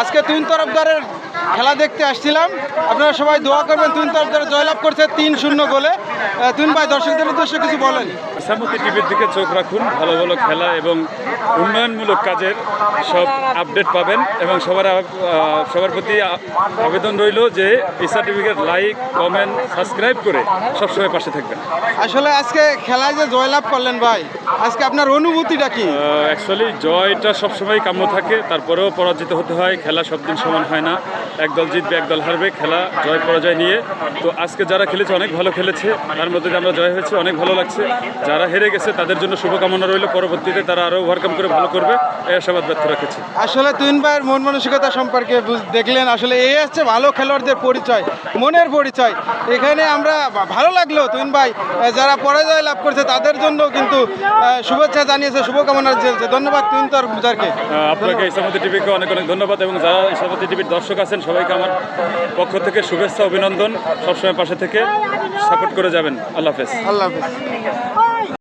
আজকে তুইন তরফদারের খেলা দেখতে আসছিলাম। আপনারা সবাই দোয়া করবেন, তিন তরফদার জয়লাভ করছে তিন শূন্য গোলে। তিন ভাই, দর্শকদের উদ্দেশ্যে কিছু বলেন। ইসামতি টিভির দিকে চোখ রাখুন ভালো ভালো খেলা এবং উন্নয়নমূলক কাজের সব আপডেট পাবেন এবং সবার সবার প্রতি আবেদন রইল যে ইসা টিভিকে লাইক কমেন্ট সাবস্ক্রাইব করে সবসময় পাশে থাকবেন। আসলে আজকে খেলায় যে জয়লাভ করলেন ভাই আজকে আপনার অনুভূতিটা কি? অ্যাকচুয়ালি জয়টা সবসময় কাম্য থাকে তারপরেও পরাজিত হতে হয় খেলা সব দিন সমান হয় না। একদল জিতবে একদল হারবে খেলা জয় পরাজয় নিয়ে। তো আজকে যারা খেলেছে অনেক ভালো খেলেছে তার মধ্যে আমরা জয় হয়েছে অনেক ভালো লাগছে। যারা হেরে গেছে তাদের জন্য শুভকামনা রইল। পরবর্তীতে তারা আরও ওভারকাম করে ভালো করবে। এই আশাবাদ ব্যর্থ রেখেছি। আসলে তুইন ভাইয়ের মন মানসিকতা সম্পর্কে বুঝ- দেখলেন আসলে এই হচ্ছে ভালো খেলোয়াড়দের পরিচয় মনের পরিচয়। এখানে আমরা ভালো লাগল তুইন ভাই যারা পরাজয় লাভ করছে তাদের জন্য কিন্তু শুভেচ্ছা জানিয়েছে শুভকামনা দিয়েছে ধন্যবাদ তুইন তরফদারকে আহ, আপনাকে ইসামতি টিভিকে অনেক অনেক ধন্যবাদ এবং যারা ইসামতি টিভির দর্শক আছেন সবাইকে আমার পক্ষ থেকে শুভেচ্ছা অভিনন্দন। সবসময় পাশে থেকে সাপোর্ট করে যাবেন। আল্লাহ হাফেজ। আল্লাহ হাফিজ।